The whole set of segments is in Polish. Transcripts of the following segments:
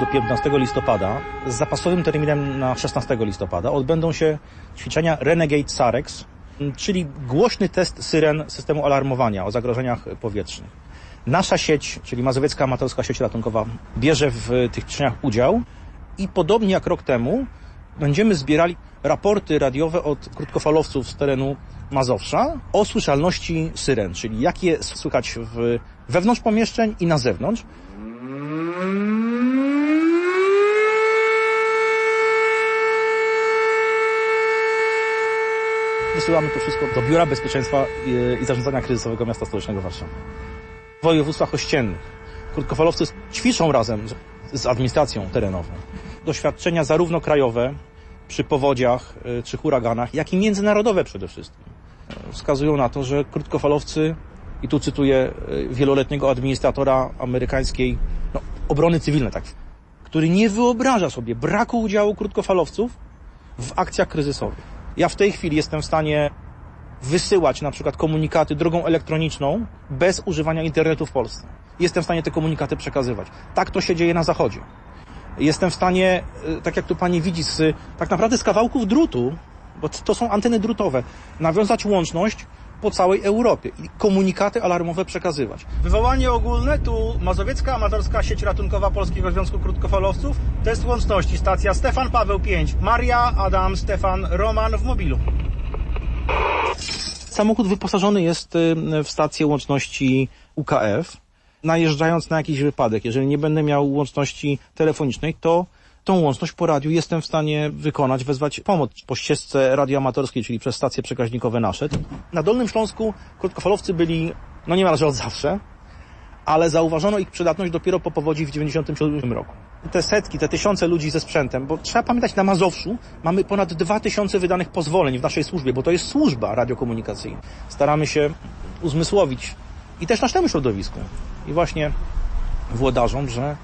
do 15 listopada z zapasowym terminem na 16 listopada odbędą się ćwiczenia Renegade Sarex, czyli głośny test syren systemu alarmowania o zagrożeniach powietrznych. Nasza sieć, czyli Mazowiecka Amatorska Sieć Ratunkowa, bierze w tych ćwiczeniach udział i podobnie jak rok temu będziemy zbierali raporty radiowe od krótkofalowców z terenu Mazowsza o słyszalności syren, czyli jakie słychać w, wewnątrz pomieszczeń i na zewnątrz. Wysyłamy to wszystko do Biura Bezpieczeństwa i- i Zarządzania Kryzysowego Miasta Stołecznego Warszawy. W województwach ościennych krótkofalowcy ćwiczą razem z administracją terenową. Doświadczenia zarówno krajowe przy powodziach y, czy huraganach, jak i międzynarodowe przede wszystkim y, wskazują na to, że krótkofalowcy, i tu cytuję y, wieloletniego administratora amerykańskiej no, obrony cywilnej, tak, który nie wyobraża sobie braku udziału krótkofalowców w akcjach kryzysowych. Ja w tej chwili jestem w stanie wysyłać na przykład komunikaty drogą elektroniczną bez używania internetu w Polsce. Jestem w stanie te komunikaty przekazywać. Tak to się dzieje na zachodzie. Jestem w stanie, y, tak jak tu pani widzi, z, tak naprawdę z kawałków drutu, bo to są anteny drutowe, nawiązać łączność po całej Europie i komunikaty alarmowe przekazywać. Wywołanie ogólne, tu Mazowiecka Amatorska Sieć Ratunkowa Polskiego Związku Krótkofalowców, test łączności, stacja Stefan Paweł 5, Maria, Adam, Stefan, Roman w mobilu. Samochód wyposażony jest y, w stację łączności UKF. Najeżdżając na jakiś wypadek, jeżeli nie będę miał łączności telefonicznej, to tą łączność po radiu jestem w stanie wykonać, wezwać pomoc po ścieżce radioamatorskiej, czyli przez stacje przekaźnikowe nasze. Na Dolnym Śląsku krótkofalowcy byli, no niemalże od zawsze, ale zauważono ich przydatność dopiero po powodzi w 1997 roku. Te setki, te tysiące ludzi ze sprzętem, bo trzeba pamiętać, na Mazowszu mamy ponad 2000 wydanych pozwoleń w naszej służbie, bo to jest służba radiokomunikacyjna. Staramy się uzmysłowić i też naszemu środowisku i właśnie włodarzom, że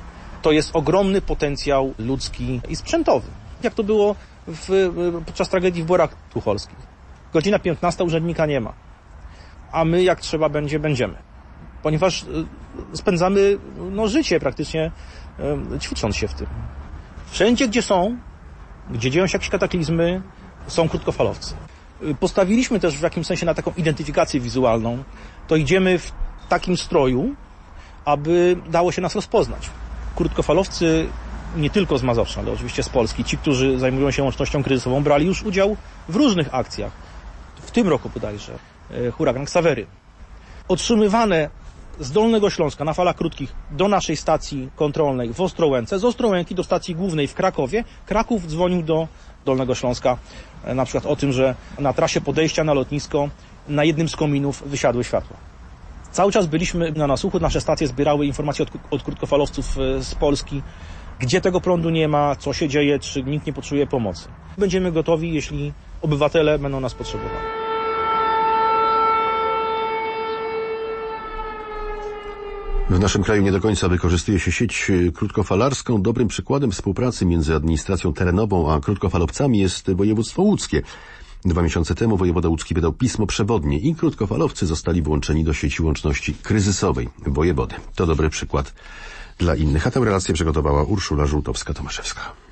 to jest ogromny potencjał ludzki i sprzętowy. Jak to było w, podczas tragedii w Borach Tucholskich. Godzina 15 urzędnika nie ma, a my jak trzeba będzie, będziemy ponieważ y, spędzamy no, życie praktycznie y, ćwicząc się w tym. Wszędzie, gdzie są, gdzie dzieją się jakieś kataklizmy, są krótkofalowcy. Y, Postawiliśmy też w jakimś sensie na taką identyfikację wizualną. To idziemy w takim stroju, aby dało się nas rozpoznać. Krótkofalowcy nie tylko z Mazowsza, ale oczywiście z Polski, ci, którzy zajmują się łącznością kryzysową, brali już udział w różnych akcjach. W tym roku bodajże y, huragan Ksawery, otrzymywane z Dolnego Śląska na falach krótkich do naszej stacji kontrolnej w Ostrołęce, z Ostrołęki do stacji głównej w Krakowie. Kraków dzwonił do Dolnego Śląska e, na przykład o tym, że na trasie podejścia na lotnisko na jednym z kominów wysiadły światła. Cały czas byliśmy na nasłuchu, nasze stacje zbierały informacje od, od krótkofalowców e, z Polski, gdzie tego prądu nie ma, co się dzieje, czy nikt nie potrzebuje pomocy. Będziemy gotowi, jeśli obywatele będą nas potrzebowali. W naszym kraju nie do końca wykorzystuje się sieć y, krótkofalarską. Dobrym przykładem współpracy między administracją terenową a krótkofalowcami jest województwo łódzkie. Dwa miesiące temu wojewoda łódzki wydał pismo przewodnie i krótkofalowcy zostali włączeni do sieci łączności kryzysowej wojewody. To dobry przykład dla innych. A tę relację przygotowała Urszula Żółtowska-Tomaszewska.